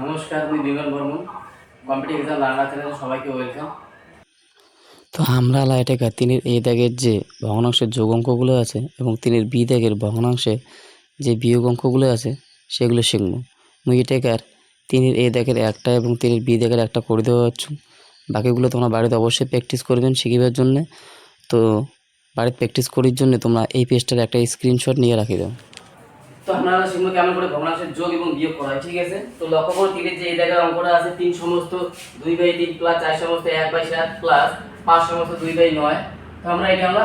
নমস্কার, আমি Barman. Competitive exam সবাইকে ওয়েলকাম তো আমরা লাইটেকা তিনের এ দাগের যে ভগ্নাংশের যোগ অঙ্কগুলো আছে এবং তিনের বি দাগের ভগ্নাংশে যে বিয়োগ অঙ্কগুলো আছে, সেগুলো শিখব। মুই এটাকার তিনের এ দাগের একটা এবং তিনের বি দাগের একটা করে দেওয়া হচ্ছে। বাকিগুলো তোমরা বাড়িতে অবশ্যই প্র্যাকটিস করবেন শিখিবার জন্যে। তো বাড়িতে প্র্যাকটিস করার জন্য তোমরা এই পেজটার একটা স্ক্রিনশট নিয়ে রাখি দাও। তো আমরা শিখব কেমন করে ভগ্নাংশের যোগ এবং বিয়োগ করা হয়, ঠিক আছে? তো লক্ষ্য করে তিনের যে এই জায়গার অঙ্কটা আছে, তিন সমস্ত দুই বাই তিন প্লাস চার সমস্ত এক বাই সাত প্লাস পাঁচ সমস্ত দুই বাই নয়। তো আমরা এটা আমরা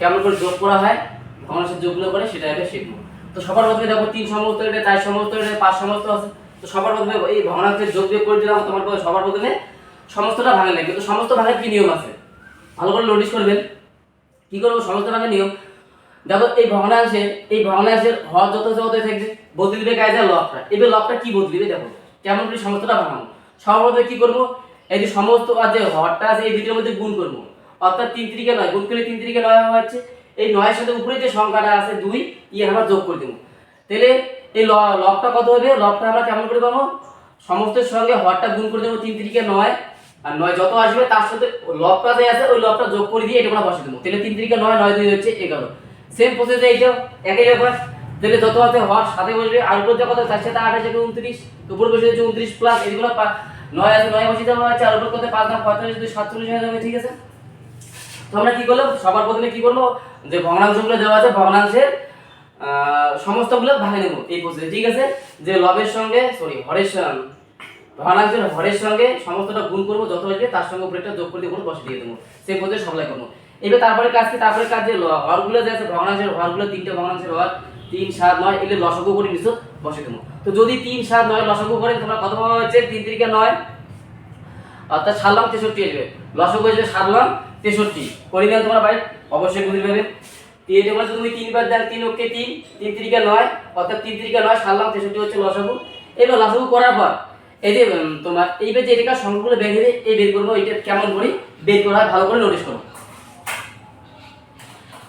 কেমন করে যোগ করা হয়? ভগ্নাংশের যোগগুলো করে সেটা আগে শিখব। তো সবার প্রথমে দেখো, তিন সমস্ত এটা চার সমস্ত এটা পাঁচ সমস্ত আছে। তো সবার প্রথমে এই ভগ্নাংশের যোগ বিয়োগ করে দিলাম, তোমার সবার প্রথমে সমস্তটা ভাঙে লাগবে তো সমস্ত ভাঙের কি নিয়ম আছে? ভালো করে নোটিস করবেন। কি করব? সমস্ত ভাঙের নিয়ম। দেখো, এই ভগ্নাংশে এই ভগ্নাংশের হর যত যত থাকবে বদলে দিবে কায়দা লবটা। এবার লবটা কি দিবে দেখো, কেমন করে সমস্তটা ভাঙাবো। সর্বপ্রথমে কি করব? এই যে সমস্ত আর যে হরটা আছে, এই দুটোর মধ্যে গুণ করব। অর্থাৎ তিন তিরিকে নয়, গুণ করলে তিন তিরিকে নয় হচ্ছে। এই নয়ের সাথে উপরে যে সংখ্যাটা আছে দুই ইয়ে আমরা যোগ করে দেবো। তাহলে এই ল- লবটা কত হবে? লবটা আমরা কেমন করে পাবো? সমস্তের সঙ্গে হরটা গুণ করে দেবো তিন তিরিকে নয়। আর নয় যত আসবে, তার সাথে লবটা যে আছে, ওই লবটা যোগ করে দিয়ে এটা আমরা বসে দেবো। তাহলে তিন তিরিকে নয় নয় দুই হচ্ছে এগারো। সেম প্রসেসে এইটাও একই ব্যাপার। তাহলে যত আছে হর সাথে বসবে। আর উপর যে কত চার সাথে আট আছে উনত্রিশ। উপর বসে হচ্ছে উনত্রিশ প্লাস এগুলো নয় আছে, নয় বসে দেওয়া আছে, আর উপর কত পাঁচ না পঁয়তাল্লিশ, দুই, সাতচল্লিশ হয়ে যাবে, ঠিক আছে? তো আমরা কি করলাম? সবার প্রথমে কি করব? যে ভগ্নাংশগুলো দেওয়া আছে, ভগ্নাংশের সমস্তগুলো ভাঙে নেব এই প্রসেসে ঠিক আছে? যে লবের সঙ্গে সরি হরের সঙ্গে, ভগ্নাংশের হরের সঙ্গে সমস্তটা গুণ করব, যত আসবে তার সঙ্গে উপরে একটা যোগ করে দিয়ে বসে দিয়ে দেবো। সেই প্রসেসে সবলাই করব। এবার তারপরে কাজ কি? তারপরে কাজ যে হরগুলো যে আছে, ভগ্নাংশের হরগুলো তিনটে ভগ্নাংশের হর তিন, সাত, নয়, এগুলো লসগু করে নিছো, বসে দেবো তো যদি তিন, সাত, নয় লসগু করে, তোমরা কত পাওয়া হচ্ছে তিন তিরিকে নয়। অর্থাৎ সারলাম তেষট্টি আসবে। হয়ে যাবে সারলাম তেষট্টি। করে দেন তোমরা ভাই, অবশ্যই বুঝতে পারবে তিন এবার যদি তুমি তিনবার দেন, তিন ওকে তিন তিন তিরিকা নয়, অর্থাৎ তিন তিরিকা নয় সারলাম তেষট্টি হচ্ছে লসগু। এবার লসগু করার পর, এই যে তোমার এইবার যে এটাকার সংখ্যাগুলো বের এই বের করব এটা কেমন করি? বের করা, ভালো করে নোটিস করো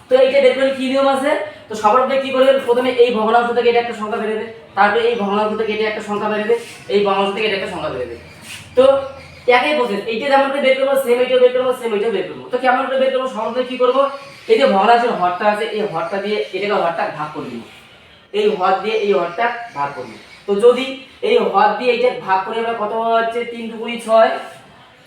তো এইটা দেখবেন কি নিয়ম আছে? তো সবার আগে কি করবেন? প্রথমে এই ভগ্নাংশ থেকে এটা একটা সংখ্যা বেরোবে তারপরে এই ভগ্নাংশ থেকে এটা একটা সংখ্যা বেরোবে এই ভগ্নাংশ থেকে এটা একটা সংখ্যা বেরোবে তো একই প্রসেস এইটা যেমন করে বের করব সেম এইটাও বের করব সেম এইটাও বের করব। তো কেমন করে বের করব? সমাজে কি করব? এই যে ভগ্নাংশের হরটা আছে, এই হরটা দিয়ে এটাকে হরটা ভাগ করে দিব এই হর দিয়ে এই হরটা ভাগ করব তো যদি এই হর দিয়ে এইটা ভাগ করে আমরা কত হচ্ছে? তিন দুগুণি ছয়।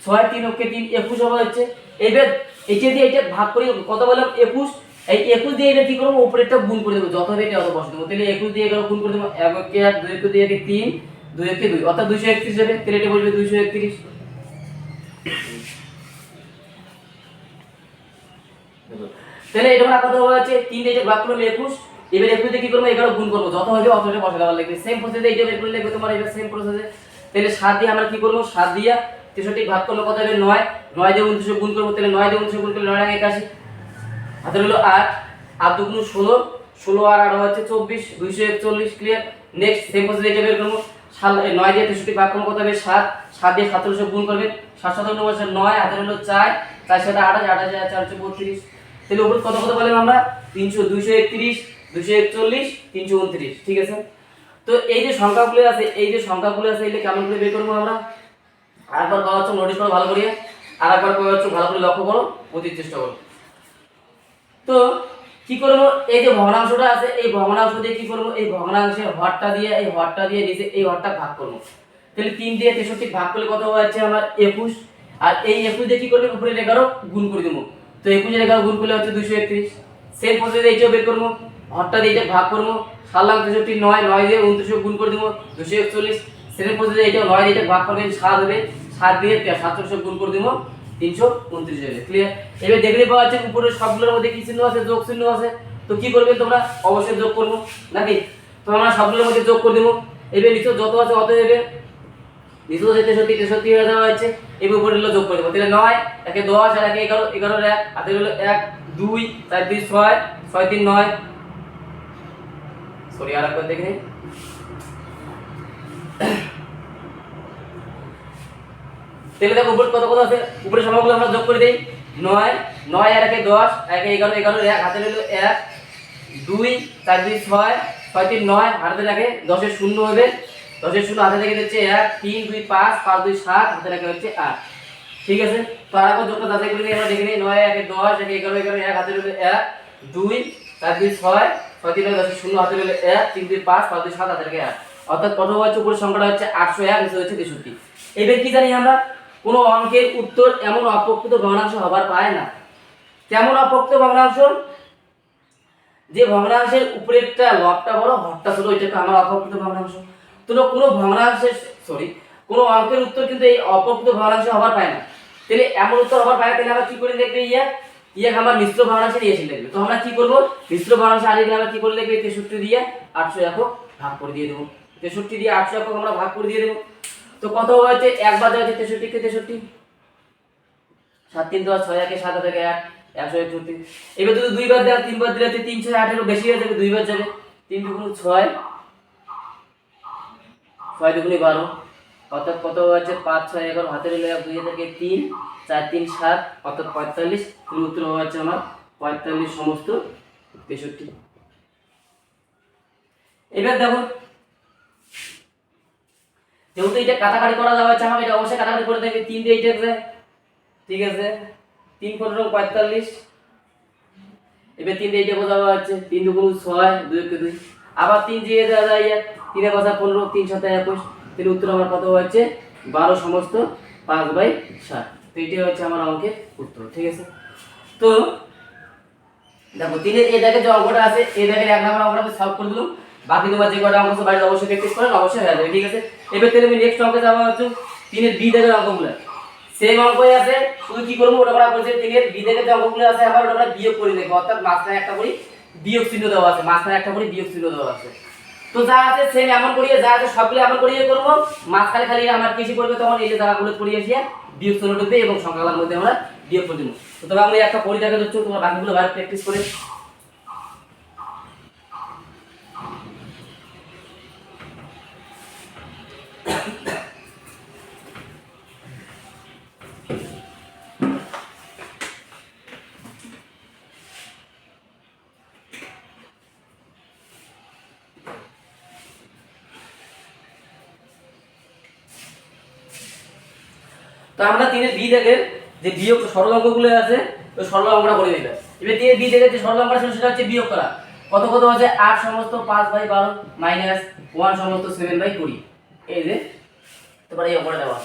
ছয় তিন ওকে তিন, একুশ হবে হচ্ছে। এবার এটা দিয়ে এটা ভাগ করে কত বললাম একুশ। এই একুশ দিয়ে এটা কি করব? উপরেরটা গুণ করে দেবো। যত হবে এটা অত বসে দেবো। তাহলে একুশ দিয়ে এগারো গুণ করে দেবো। এক একে এক, দুই একে দুই, একে তিন, দুই একে দুই। অর্থাৎ দুইশো একত্রিশ হবে। তাহলে এটা বসবে দুইশো একত্রিশ। তাহলে এটা কত হচ্ছে তিন দিয়ে ভাগ করলাম একুশ, এবার একুশ দিয়ে কি করব? এগারো গুণ করব। যত হবে অত এটা বসে দেওয়া লাগবে সেম প্রসেসে এটা বের করে তোমার এটা সেম প্রসেসে তাহলে সাত দিয়ে আমরা কি করব? সাত দিয়া তেষট্টি ভাগ করলে কত হবে? নয়। নয় দিয়ে উনত্রিশে গুণ করব। তাহলে নয় দিয়ে উনত্রিশে গুণ করলে নয় একাশি। হাতে হলো আট আট দুগুণ ষোলো ষোলো আর আরও হচ্ছে চব্বিশ, দুইশো একচল্লিশ ক্লিয়ার নেক্সট সেম প্রসেস এটা বের করব। নয় দিয়ে তেষট্টি ভাগ করব, কত হবে? সাত সাত দিয়ে সাতচল্লিশে গুণ করবে। সাত সাত বছর নয়, হাতে হলো চার চার সাথে আঠাশ আঠাশ চার হচ্ছে বত্রিশ। তাহলে উপর কত কত বললাম আমরা? তিনশো, দুইশো একত্রিশ, দুইশো একচল্লিশ, তিনশো উনত্রিশ, ঠিক আছে? তো এই যে সংখ্যাগুলো আছে, এই যে সংখ্যাগুলো আছে, এগুলো কেমন করে বের করব আমরা? আরেকবার করা হচ্ছে নোটিশ করো ভালো করে আর একবার করা হচ্ছে ভালো করে লক্ষ্য করো বুঝির চেষ্টা করো। তো কি করব? এই যে ভগ্নাংশটা আছে, এই ভগ্নাংশ দিয়ে কি করব? এই ভগ্নাংশের হরটা দিয়ে, এই হরটা দিয়ে নিচে এই হরটা ভাগ করব। তাহলে তিন দিয়ে তেষট্টি ভাগ করলে কত হচ্ছে আমার একুশ? আর এই একুশ দিয়ে কি করবে? উপরে এগারো গুণ করে দেবো। তো একুশের এগারো গুণ করলে হচ্ছে দুশো একত্রিশ। সেম প্রসেসে এইটাও বের করব। হরটা দিয়ে ভাগ করব। সারলাম তেষট্টি, নয় নয় দিয়ে উনত্রিশশো গুণ করে দেবো দুশো একচল্লিশ। সেম প্রসেসে এইটাও নয় দিয়ে এটা ভাগ করবেন সাত হবে। সাত দিয়ে সাতশো গুণ করে দেবো। তিনশো উনত্রিশ হবে ক্লিয়ার এবার দেখতে পাওয়া যাচ্ছে উপরের সবগুলোর মধ্যে কি চিহ্ন আছে? যোগ চিহ্ন আছে। তো কি করবে তোমরা? অবশ্যই যোগ করব, নাকি? তো আমরা সবগুলোর মধ্যে যোগ করে দেবো। এবার নিচে যত আছে অত হবে নিচে আছে তেষট্টি তেষট্টি হয়ে দেওয়া হচ্ছে এবার উপরে যোগ করে দেবো। তাহলে নয়, একে দশ আর একে এগারো এগারোর এক। হাতে হলো এক, দুই, চার দুই ছয় ছয়, তিন, নয়। সরি আর একবার দেখে। তাহলে দেখো উপরে কত কত আছে? উপরে সংখ্যাগুলো আমরা যোগ করে দেই। নয় নয় আর একে দশ, একে এগারো এগারো, এক, হাতে রইল এক, দুই, চার, দুই, ছয় ছয়, তিন, নয়, হাতে রাখে দশের শূন্য হবে। দশের শূন্য হাতে থেকে হচ্ছে এক, তিন, দুই, পাঁচ পাঁচ, দুই, সাত, হাতে লেখা হচ্ছে আট। ঠিক আছে? তো আর এখন যোগটা যাচাই করে নিই আমরা দেখে নিই। নয়, একে দশ, একে এগারো এগারো, এক, হাতে রইল এক, দুই, চার, দুই, ছয় ছয়, তিন দশের শূন্য হাতে রইল এক, তিন, দুই, পাঁচ পাঁচ, দুই, সাত, হাতে লেখা এক অর্থাৎ কত হচ্ছে? উপরের সংখ্যাটা হচ্ছে আটশো এক, নিচে হচ্ছে তেষট্টি। এবার কি জানি আমরা? কোনো অঙ্কের উত্তর এমন অপ্রকৃত ভগ্নাংশ হবার পায় না। তেমন অপ্রকৃত ভগ্নাংশ যে ভগ্নাংশের উপরেরটা লবটা বড়, হরটা ছোট ওইটাকে আমার অপ্রকৃত ভগ্নাংশ। তো কোনো ভগ্নাংশের সরি কোনো অঙ্কের উত্তর কিন্তু এই অপ্রকৃত ভগ্নাংশ হবার পায় না। তাহলে এমন উত্তর হবার পায়, তাহলে আমরা কি করে দেখবে ইয়া? ইয়া আমার মিশ্র ভগ্নাংশের ইয়ে লিখবে তো আমরা কি করব? মিশ্র ভগ্নাংশ আর আমরা কি করে লিখবে তেষট্টি দিয়ে আটশো একক ভাগ করে দিয়ে দেবো। তেষট্টি দিয়ে আটশো একক আমরা ভাগ করে দিয়ে দেবো। তো কত হচ্ছে? একবার দেওয়া হচ্ছে তেষট্টিকে তেষট্টি? সাত তিন দশ, ছয় একে সাত থেকে এক একশো একষট্টি। এবার যদি দুইবার দেওয়া তিনবার দিলে তিন ছয় আঠেরো বেশি হয়ে যাবে দুইবার যাবে। তিন দুগুণ ছয় ছয় দুগুণে বারো। অর্থাৎ কত হচ্ছে? পাঁচ, ছয় এগারো, হাতে রইলে এক, দুই থেকে তিন, চার, তিন, সাত অর্থাৎ পঁয়তাল্লিশ। উত্তর হচ্ছে আমার পঁয়তাল্লিশ সমস্ত তেষট্টি। এবার দেখো যেহেতু এটা কাটাকাটি করা যাবে আমাকে এটা অবশ্যই কাটাকাটি করে দেবে। তিন দিয়ে এইটা ঠিক আছে? তিন পনেরো, পঁয়তাল্লিশ। এবার তিন দিয়ে এইটা বোঝা হচ্ছে, তিন দুগুণ ছয়, দুই একে দুই। আবার তিন দিয়ে দেওয়া যায় তিনে কথা পনেরো, তিন সাথে একুশ। তিন উত্তর আমার কত হচ্ছে? বারো সমস্ত পাঁচ বাই সাত। তো এটাই হচ্ছে আমার অঙ্কের উত্তর, ঠিক আছে? তো দেখো, তিনের এই দেখে যে অঙ্কটা আছে এই দেখে এক নম্বর অঙ্কটা সলভ করে দিলাম। বাকি তোমার যে কটা অঙ্ক বাড়িতে অবশ্যই প্র্যাকটিস করেন, অবশ্যই হয়ে যাবে, ঠিক আছে? এবার তাহলে আমি নেক্সট অঙ্কে যাব হচ্ছে তিনের বি দেখের অঙ্কগুলো। সেম অঙ্কই আছে, শুধু কি করব ওটা করা বলছে তিনের বি দেখে যে অঙ্কগুলো আছে, আবার ওটা আমরা বিয়োগ করে দেখব, অর্থাৎ মাঝখানে একটা করি বিয়োগ চিহ্ন দেওয়া আছে, মাঝখানে একটা করি বিয়োগ চিহ্ন দেওয়া আছে। তো যা আছে সেম এমন করিয়ে, যা আছে সবগুলো এমন করিয়ে করব, মাঝখানে খালি আমার কিছু করবে তখন এই যে জায়গাগুলো করিয়ে দিয়ে বিয়োগ চিহ্ন ঢুকবে এবং সংখ্যাগুলোর মধ্যে আমরা বিয়োগ করে দেবো। তো তবে আমি একটা পরি দেখা যাচ্ছে তোমার বাকিগুলো বাইরে প্র্যাকটিস করে তো আমরা তিনের বি দেখের যে বিয়োগ সরল অঙ্কগুলো আছে, ওই সরল অঙ্কটা করে দিলাম। এবার তিনের বি দেখের যে সরল অঙ্কটা ছিল, সেটা হচ্ছে বিয়োগ করা কত কত আছে? আট সমস্ত পাঁচ বাই বারো মাইনাস ওয়ান সমস্ত সেভেন বাই কুড়ি। এই যে তারপরে এই অঙ্কটা দেওয়া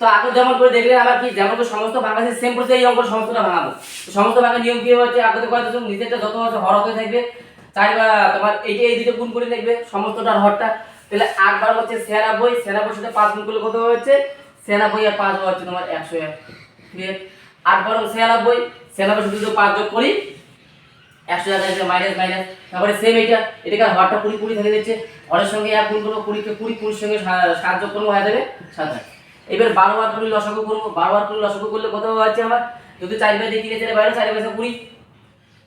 তো আগে যেমন করে দেখলে আমার কি, যেমন করে সমস্ত ভাঙা আছে সেম প্রসেস এই অঙ্কটা সমস্তটা ভাঙাবো। সমস্ত ভাঙার নিয়ম কি হচ্ছে, আগে তো কয়েকটা নিজেরটা যত আছে হর হতে থাকবে চার বা তোমার এইটা এই দুটো গুণ করে দেখবে সমস্তটার হরটা। তাহলে আট বার হচ্ছে ছিয়ানব্বই ছিয়ানব্বই সাথে পাঁচ গুণ করলে কত হচ্ছে? ছিয়ানব্বই আর পাঁচ হচ্ছে তোমার একশো এক। ক্লিয়ার আট বারো ছিয়ানব্বই ছিয়ানব্বই সাথে পাঁচ যোগ করি একশো এক আছে মাইনাস মাইনাস তারপরে সেম এটা এটাকে হরটা কুড়ি কুড়ি থেকে দিচ্ছে। হরের সঙ্গে এক গুণ করব, কুড়িকে কুড়ি, কুড়ির সঙ্গে সা- সাত যোগ করব, হয়ে যাবে সাতাশ এবার বারো বার করে করব, বারো বার করে লসাগু করলে কত হচ্ছে আমার? যদি চার দিয়ে তিনে চারে বাইরে চার বাই কুড়ি।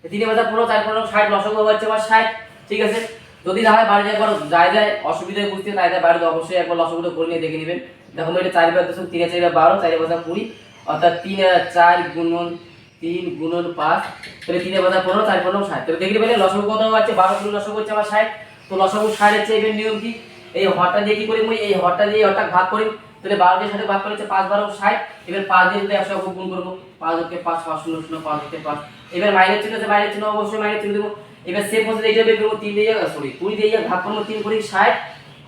তিনে বাজা পনেরো, চার পনেরো, ষাট লসাগু হচ্ছে আমার, ষাট। ঠিক আছে? যদি না হয় বাড়িতে একবার যায় যায়, অসুবিধায় বুঝতে তাই যায় বাড়িতে অবশ্যই একবার লসাগুটা করে নিয়ে দেখে নেবেন। দেখো এটা চার বার দুশো তিনে চার বারো, চার বাজা কুড়ি। অর্থাৎ তিন চার গুণন তিন গুণন পাঁচ, তাহলে তিনে বাজা পনেরো চার পনেরো ষাট। তাহলে দেখতে পেলে লসাগু কত হচ্ছে বারো কিলো লসাগু হচ্ছে আমার ষাট। তো লসাগু ষাট হচ্ছে এবার নিয়ম কি? এই হরটা দিয়ে কি করি মুই? এই হরটা দিয়ে হরটা ভাগ করি। তাহলে বারো দিয়ে সাথে ভাগ করেছে পাঁচ, বারো, ষাট। এবার পাঁচ দিয়ে যদি একশো গুণ করব, পাঁচ হচ্ছে পাঁচ পাঁচ শূন্য শূন্য, পাঁচ হচ্ছে পাঁচ। এবার মাইনের চিহ্ন আছে মাইনাস চিহ্ন অবশ্যই মাইনাস চিহ্ন দেবো। এবার সেম প্রসেস এইটা বের করব, তিন দিয়ে সরি কুড়ি দিয়ে ভাগ করব, তিন কুড়ি ষাট।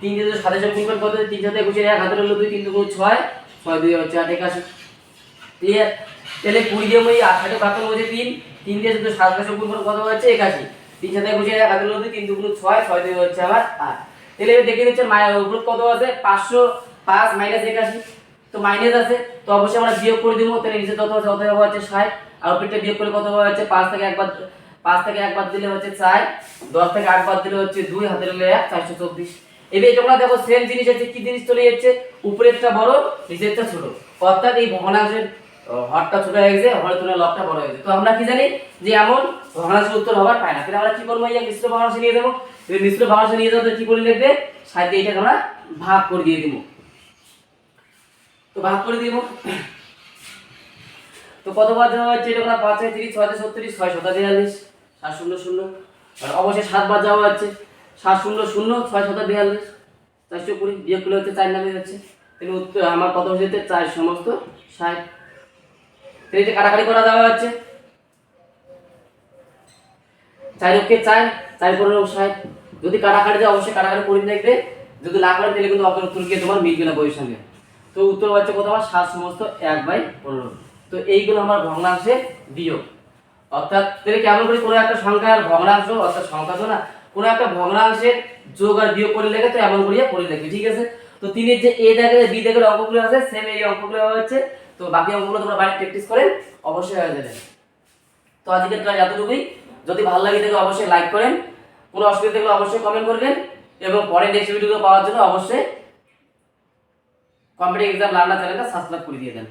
তিন দিয়ে যদি সাতাশ গুণ করে কত? তিন সাথে একুশে এক, হাতে হলো দুই, তিন দুগুণ ছয়। ছয় দুই হচ্ছে আট একাশি তাহলে কুড়ি দিয়ে আঠারো ভাগ করব হচ্ছে তিন তিন দিয়ে যদি সাতাশ গুণ করে কত হচ্ছে? একাশি। তিন সাথে একুশে এক হাতে হলো দুই তিন দুগুণ ছয় ছয় দুই হচ্ছে আমার আট। তাহলে দেখে নিচ্ছে মায়ের উপর কত আছে? পাঁচশো পাঁচ মাইনাস একাশি। তো মাইনাস আছে, তো অবশ্যই আমরা বিয়োগ করে দেবো, তাহলে নিচে কত আছে অতএব হচ্ছে ষাট। আর উপরটা বিয়োগ করে কত হচ্ছে? পাঁচ থেকে একবার, পাঁচ থেকে একবার দিলে হচ্ছে চার, দশ থেকে আটবার দিলে হচ্ছে দুই হাতে দিলে এক, চারশো চব্বিশ। এবার তোমরা দেখো সেম জিনিস আছে, কি জিনিস চলে যাচ্ছে? উপরেরটা বড়, নিচেরটা ছোট। অর্থাৎ এই ভগ্নাংশের হরটা ছোট হয়ে গেছে হরের তুলনায় লবটা বড় হয়েছে তো আমরা কি জানি যে এমন ভগ্নাংশের উত্তর হবার পায় না। কিন্তু আমরা কি করব এই মিশ্র ভগ্নাংশ নিয়ে যাব? মিশ্র ভগ্নাংশ নিয়ে যাব কি করে লিখবে? সাথে এইটাকে আমরা ভাগ করে দিয়ে দিব। তো ভাগ করে দিব। তো কত বার দেওয়া হচ্ছে এটা আমরা পাঁচ তিরিশ ছয় ছত্রিশ, ছয় শতা বিয়াল্লিশ, সাত শূন্য শূন্য। আর অবশ্যই সাত বার যাওয়া হচ্ছে সাত শূন্য শূন্য, ছয় শতা বিয়াল্লিশ। চারশো কুড়ি, বিয়োগ করলে হচ্ছে চার নামে যাচ্ছে তাহলে উত্তর আমার কত হচ্ছে চার সমস্ত ষাট। এটা কাটাকাটি করা যাওয়া হচ্ছে। চার ওকে চার চার পনেরো ষাট যদি কাটাকাটি যায় অবশ্যই কাটাকাটি করে দেখবে। যদি না করে, তাহলে কিন্তু অপর উত্তর গিয়ে তোমার মিলবে না বইয়ের সঙ্গে। তো উত্তর হচ্ছে কত সাত সমস্ত এক বাই পনেরো। তো এইগুলো আমার ভগ্নাংশে বিয়োগ। অর্থাৎ তাহলে কেমন করে কোনো একটা সংখ্যার ভগ্নাংশ, অর্থাৎ সংখ্যা তো না, কোনো একটা ভগ্নাংশের যোগ আর বিয়োগ করে লেগে তো এমন করিয়া করে লিখবি ঠিক আছে? তো তিনের যে এ দেখে বি দেখে অঙ্কগুলো আছে সেম এই অঙ্কগুলো হচ্ছে তো বাকি অঙ্কগুলো তোমরা বাড়ি প্র্যাকটিস করেন অবশ্যই হয়ে যাবে। তো আজকের ক্লাস এতটুকুই। যদি ভালো লাগে থাকে অবশ্যই লাইক করেন। কোনো অসুবিধা থাকলে অবশ্যই কমেন্ট করবেন। এবং পরে নেক্সট ভিডিওগুলো পাওয়ার জন্য অবশ্যই কম্পিটিভ এক্সাম লার্নার চ্যানেলটা সাবস্ক্রাইব করে দিয়ে দেন।